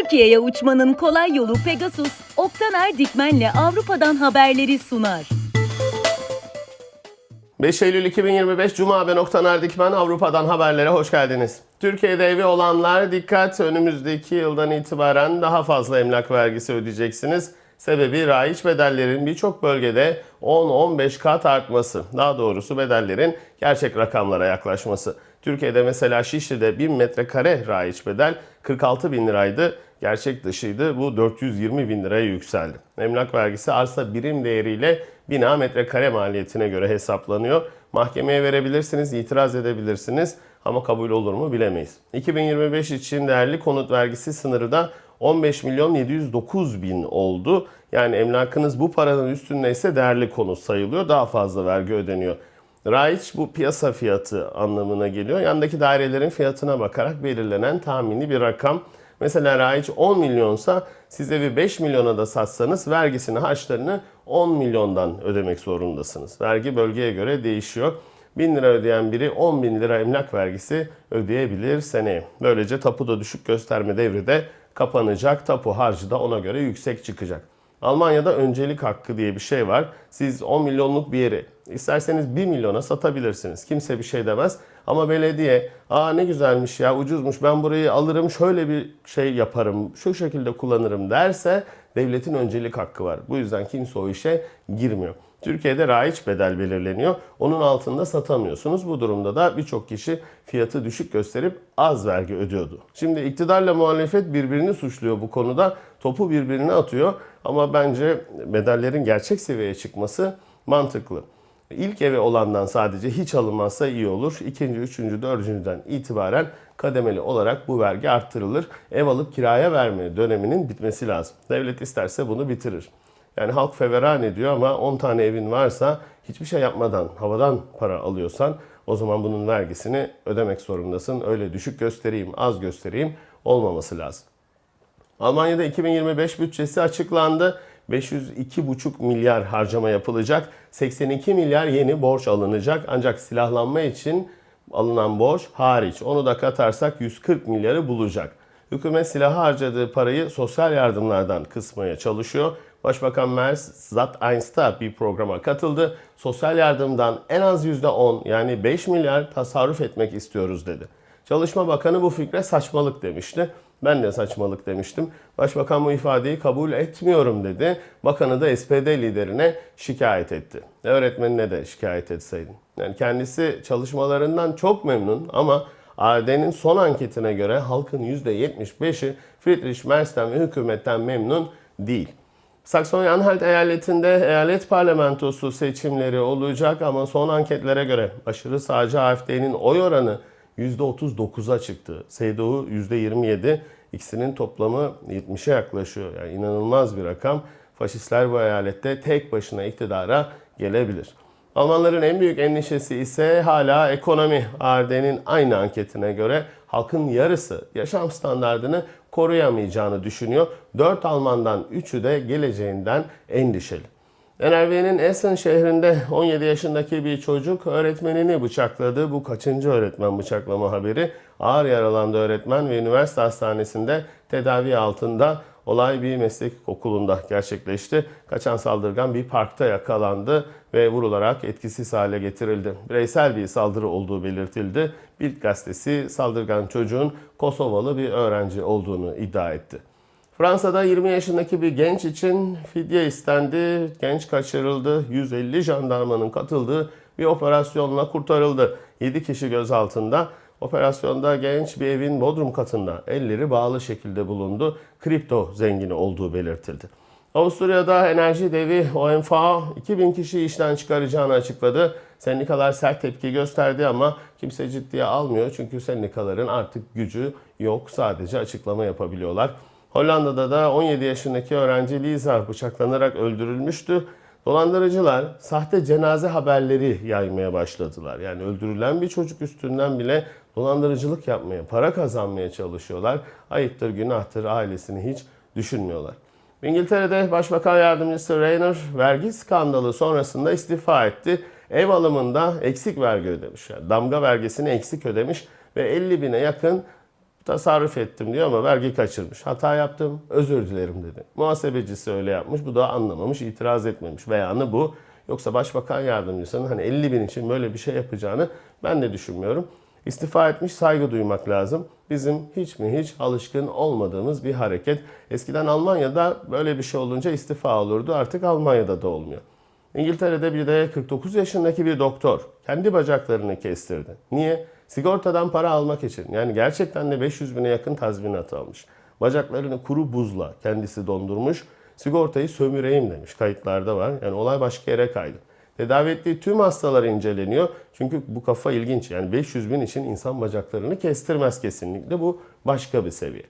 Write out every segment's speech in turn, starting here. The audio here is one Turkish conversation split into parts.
Türkiye'ye uçmanın kolay yolu Pegasus, Oktaner Dikmen'le Avrupa'dan haberleri sunar. 5 Eylül 2025 Cuma ben Oktaner Dikmen Avrupa'dan haberlere hoş geldiniz. Türkiye'de evi olanlar dikkat önümüzdeki yıldan itibaren daha fazla emlak vergisi ödeyeceksiniz. Sebebi raiç bedellerin birçok bölgede 10-15 kat artması. Daha doğrusu bedellerin gerçek rakamlara yaklaşması. Türkiye'de mesela Şişli'de 1000 metrekare raiç bedel 46 bin liraydı. Gerçek dışıydı. Bu 420 bin liraya yükseldi. Emlak vergisi arsa birim değeriyle bina metrekare maliyetine göre hesaplanıyor. Mahkemeye verebilirsiniz, itiraz edebilirsiniz ama kabul olur mu bilemeyiz. 2025 için değerli konut vergisi sınırı da 15 milyon 709 bin oldu. Yani emlakınız bu paranın üstündeyse değerli konut sayılıyor. Daha fazla vergi ödeniyor. Raiç bu piyasa fiyatı anlamına geliyor. Yandaki dairelerin fiyatına bakarak belirlenen tahmini bir rakam. Mesela raiç 10 milyonsa siz evi 5 milyona da satsanız vergisini harçlarını 10 milyondan ödemek zorundasınız. Vergi bölgeye göre değişiyor. 1000 lira ödeyen biri 10 bin lira emlak vergisi ödeyebilir seneye. Böylece tapu da düşük gösterme devri de kapanacak. Tapu harcı da ona göre yüksek çıkacak. Almanya'da öncelik hakkı diye bir şey var. Siz 10 milyonluk bir yeri isterseniz 1 milyona satabilirsiniz. Kimse bir şey demez. Ama belediye aa ne güzelmiş ya ucuzmuş ben burayı alırım şöyle bir şey yaparım şu şekilde kullanırım derse devletin öncelik hakkı var. Bu yüzden kimse o işe girmiyor. Türkiye'de raiç bedel belirleniyor. Onun altında satamıyorsunuz. Bu durumda da birçok kişi fiyatı düşük gösterip az vergi ödüyordu. Şimdi iktidarla muhalefet birbirini suçluyor bu konuda. Topu birbirine atıyor. Ama bence bedellerin gerçek seviyeye çıkması mantıklı. İlk evi olandan sadece hiç alınmazsa iyi olur. İkinci, üçüncü, dördüncüden itibaren kademeli olarak bu vergi arttırılır. Ev alıp kiraya verme döneminin bitmesi lazım. Devlet isterse bunu bitirir. Yani halk feveran ediyor ama 10 tane evin varsa hiçbir şey yapmadan havadan para alıyorsan o zaman bunun vergisini ödemek zorundasın. Öyle düşük göstereyim, az göstereyim olmaması lazım. Almanya'da 2025 bütçesi açıklandı. 502,5 milyar harcama yapılacak. 82 milyar yeni borç alınacak. Ancak silahlanma için alınan borç hariç. Onu da katarsak 140 milyarı bulacak. Hükümet silaha harcadığı parayı sosyal yardımlardan kısmaya çalışıyor. Başbakan Merz Zat 1'sta bir programa katıldı. Sosyal yardımdan en az %10 yani 5 milyar tasarruf etmek istiyoruz dedi. Çalışma Bakanı bu fikre saçmalık demişti. Ben de saçmalık demiştim. Başbakan bu ifadeyi kabul etmiyorum dedi. Bakanı da SPD liderine şikayet etti. Öğretmenine de şikayet etseydin. Yani kendisi çalışmalarından çok memnun ama ARD'nin son anketine göre halkın %75'i Friedrich Merz'ten ve hükümetten memnun değil. Saksony-Anhalt eyaletinde eyalet parlamentosu seçimleri olacak ama son anketlere göre aşırı sağcı AFD'nin oy oranı %39'a çıktı. CDU %27, ikisinin toplamı 70'e yaklaşıyor. Yani inanılmaz bir rakam. Faşistler bu eyalette tek başına iktidara gelebilir. Almanların en büyük endişesi ise hala ekonomi. ARD'nin aynı anketine göre halkın yarısı yaşam standartını koruyamayacağını düşünüyor. 4 Almandan 3'ü de geleceğinden endişeli. NRV'nin Essen şehrinde 17 yaşındaki bir çocuk öğretmenini bıçakladı. Bu kaçıncı öğretmen bıçaklama haberi? Ağır yaralandı öğretmen ve üniversite hastanesinde tedavi altında. Olay bir meslek okulunda gerçekleşti. Kaçan saldırgan bir parkta yakalandı ve vurularak etkisiz hale getirildi. Bireysel bir saldırı olduğu belirtildi. Bild gazetesi saldırgan çocuğun Kosovalı bir öğrenci olduğunu iddia etti. Fransa'da 20 yaşındaki bir genç için fidye istendi. Genç kaçırıldı. 150 jandarmanın katıldığı bir operasyonla kurtarıldı. 7 kişi gözaltında. Operasyonda genç bir evin bodrum katında elleri bağlı şekilde bulundu. Kripto zengini olduğu belirtildi. Avusturya'da enerji devi OMV 2000 kişi işten çıkaracağını açıkladı. Sendikalar sert tepki gösterdi ama kimse ciddiye almıyor. Çünkü sendikaların artık gücü yok. Sadece açıklama yapabiliyorlar. Hollanda'da da 17 yaşındaki öğrenci Lisa bıçaklanarak öldürülmüştü. Dolandırıcılar sahte cenaze haberleri yaymaya başladılar. Yani öldürülen bir çocuk üstünden bile dolandırıcılık yapmaya, para kazanmaya çalışıyorlar. Ayıptır, günahtır, ailesini hiç düşünmüyorlar. İngiltere'de Başbakan Yardımcısı Rayner vergi skandalı sonrasında istifa etti. Ev alımında eksik vergi ödemiş. Yani damga vergisini eksik ödemiş ve 50 bine yakın tasarruf ettim diyor ama vergi kaçırmış. Hata yaptım, özür dilerim dedi. Muhasebecisi öyle yapmış, bu da anlamamış, itiraz etmemiş. Beyanı bu. Yoksa başbakan yardımcısının hani 50 bin için böyle bir şey yapacağını ben de düşünmüyorum. İstifa etmiş, saygı duymak lazım. Bizim hiç mi hiç alışkın olmadığımız bir hareket. Eskiden Almanya'da böyle bir şey olunca istifa olurdu. Artık Almanya'da da olmuyor. İngiltere'de bir de 49 yaşındaki bir doktor kendi bacaklarını kestirdi. Niye? Sigortadan para almak için. Yani gerçekten de 500 bine yakın tazminat almış. Bacaklarını kuru buzla kendisi dondurmuş. Sigortayı sömüreyim demiş. Kayıtlarda var. Yani olay başka yere kaydı. Tedavi ettiği tüm hastalar inceleniyor. Çünkü bu kafa ilginç. Yani 500 bin için insan bacaklarını kestirmez kesinlikle. Bu başka bir seviye.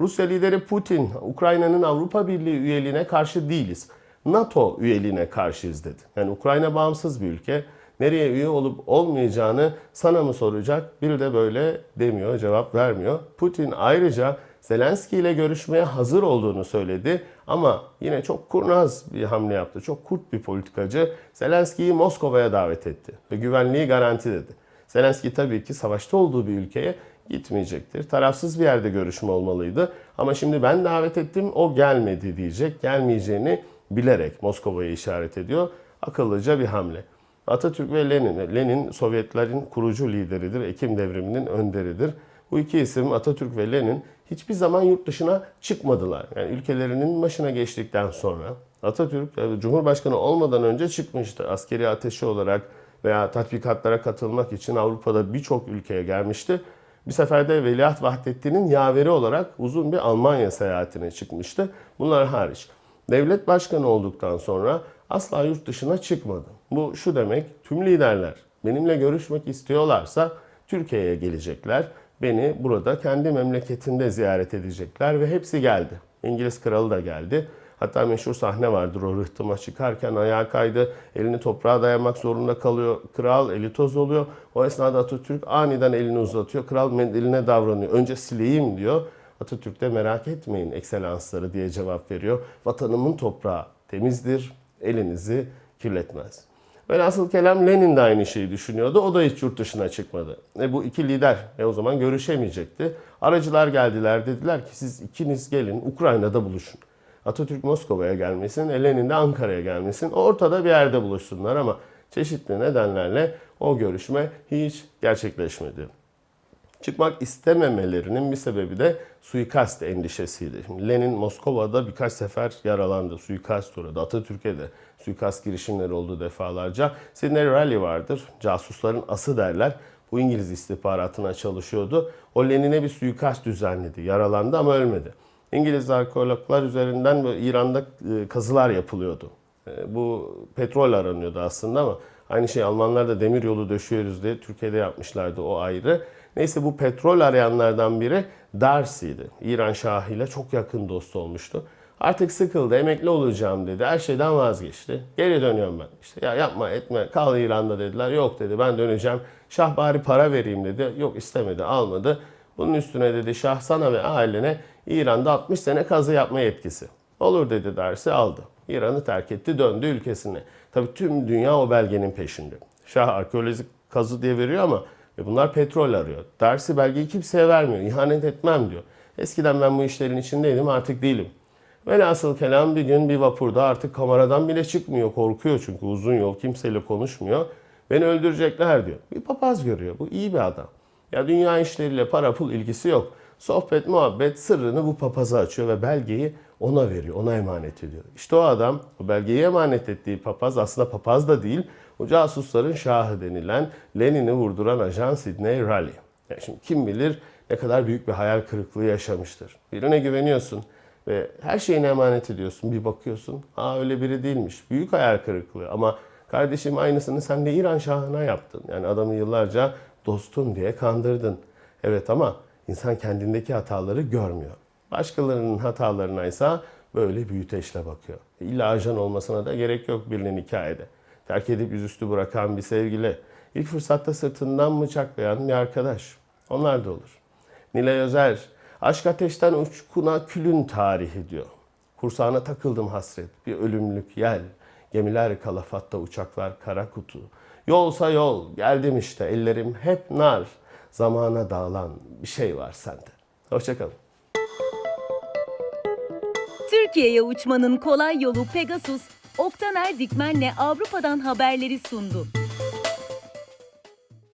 Rusya lideri Putin, Ukrayna'nın Avrupa Birliği üyeliğine karşı değiliz. NATO üyeliğine karşıyız dedi. Yani Ukrayna bağımsız bir ülke. Nereye üye olup olmayacağını sana mı soracak? Bir de böyle demiyor, cevap vermiyor. Putin ayrıca Zelenski ile görüşmeye hazır olduğunu söyledi ama yine çok kurnaz bir hamle yaptı. Çok kurt bir politikacı. Zelenski'yi Moskova'ya davet etti ve güvenliği garanti dedi. Zelenski tabii ki savaşta olduğu bir ülkeye gitmeyecektir. Tarafsız bir yerde görüşme olmalıydı. Ama şimdi ben davet ettim o gelmedi diyecek. Gelmeyeceğini bilerek Moskova'ya işaret ediyor. Akıllıca bir hamle. Atatürk ve Lenin. Lenin Sovyetlerin kurucu lideridir. Ekim devriminin önderidir. Bu iki isim Atatürk ve Lenin hiçbir zaman yurt dışına çıkmadılar. Yani ülkelerinin başına geçtikten sonra Atatürk e, Cumhurbaşkanı olmadan önce çıkmıştı. Askeri ateşi olarak veya tatbikatlara katılmak için Avrupa'da birçok ülkeye gelmişti. Bir seferde Veliaht Vahdettin'in yaveri olarak uzun bir Almanya seyahatine çıkmıştı. Bunlar hariç. Devlet başkanı olduktan sonra asla yurt dışına çıkmadı. Bu şu demek, tüm liderler benimle görüşmek istiyorlarsa Türkiye'ye gelecekler. Beni burada kendi memleketinde ziyaret edecekler ve hepsi geldi. İngiliz kralı da geldi. Hatta meşhur sahne vardır o rıhtıma çıkarken ayağa kaydı. Elini toprağa dayamak zorunda kalıyor. Kral eli toz oluyor. O esnada Atatürk aniden elini uzatıyor. Kral mendiline davranıyor. Önce sileyim diyor. Atatürk de merak etmeyin ekselansları diye cevap veriyor. Vatanımın toprağı temizdir. Elinizi kirletmez. Velhasıl kelam Lenin de aynı şeyi düşünüyordu. O da hiç yurt dışına çıkmadı. E bu iki lider e o zaman görüşemeyecekti. Aracılar geldiler dediler ki siz ikiniz gelin Ukrayna'da buluşun. Atatürk Moskova'ya gelmesin, e Lenin de Ankara'ya gelmesin. Ortada bir yerde buluşsunlar ama çeşitli nedenlerle o görüşme hiç gerçekleşmedi. Çıkmak istememelerinin bir sebebi de suikast endişesiydi. Lenin Moskova'da birkaç sefer yaralandı. Suikast uğradı. Atatürk'e de suikast girişimleri oldu defalarca. Sidney Raleigh vardır. Casusların ası derler. Bu İngiliz istihbaratına çalışıyordu. O Lenin'e bir suikast düzenledi. Yaralandı ama ölmedi. İngiliz arkeologlar üzerinden İran'da e, kazılar yapılıyordu. E, Bu petrol aranıyordu aslında ama aynı şey Almanlar da demir yolu döşüyoruz diye Türkiye'de yapmışlardı o ayrı. Neyse bu petrol arayanlardan biri Darcy'ydi. İran Şahı ile çok yakın dost olmuştu. Artık sıkıldı, emekli olacağım dedi. Her şeyden vazgeçti. Geri dönüyorum ben. İşte ya yapma etme kal İran'da dediler. Yok dedi ben döneceğim. Şah bari para vereyim dedi. Yok istemedi almadı. Bunun üstüne dedi Şah sana ve ailene İran'da 60 sene kazı yapma yetkisi. Olur dedi dersi aldı. İran'ı terk etti döndü ülkesine. Tabii tüm dünya o belgenin peşinde. Şah arkeolojik kazı diye veriyor ama ve bunlar petrol arıyor. Dersi belgeyi kimseye vermiyor. İhanet etmem diyor. Eskiden ben bu işlerin içindeydim artık değilim. Velhasıl kelam bir gün bir vapurda artık kameradan bile çıkmıyor. Korkuyor çünkü uzun yol kimseyle konuşmuyor. Beni öldürecekler diyor. Bir papaz görüyor. Bu iyi bir adam. Ya dünya işleriyle para pul ilgisi yok. Sohbet, muhabbet sırrını bu papaza açıyor ve belgeyi ona veriyor, ona emanet ediyor. İşte o adam, o belgeyi emanet ettiği papaz aslında papaz da değil, o casusların şahı denilen Lenin'i vurduran ajan Sidney Raleigh. Yani şimdi kim bilir ne kadar büyük bir hayal kırıklığı yaşamıştır. Birine güveniyorsun ve her şeyini emanet ediyorsun. Bir bakıyorsun, aa öyle biri değilmiş. Büyük hayal kırıklığı ama kardeşim aynısını sen de İran şahına yaptın. Yani adamı yıllarca dostum diye kandırdın. Evet ama insan kendindeki hataları görmüyor. Başkalarının hatalarına ise böyle büyüteçle bakıyor. İlla ajan olmasına da gerek yok birinin hikayede. Terk edip yüzüstü bırakan bir sevgili, ilk fırsatta sırtından bıçaklayan bir arkadaş. Onlar da olur. Nilay Özer, aşk ateşten uçkuna külün tarihi diyor. Kursağına takıldım hasret, bir ölümlük yel. Gemiler kalafatta, uçaklar kara kutu. Yolsa yol, geldim işte ellerim hep nar. Zamana dağılan bir şey var sende. Hoşçakalın. Türkiye'ye uçmanın kolay yolu Pegasus, Oktaner Dikmen'le Avrupa'dan haberleri sundu.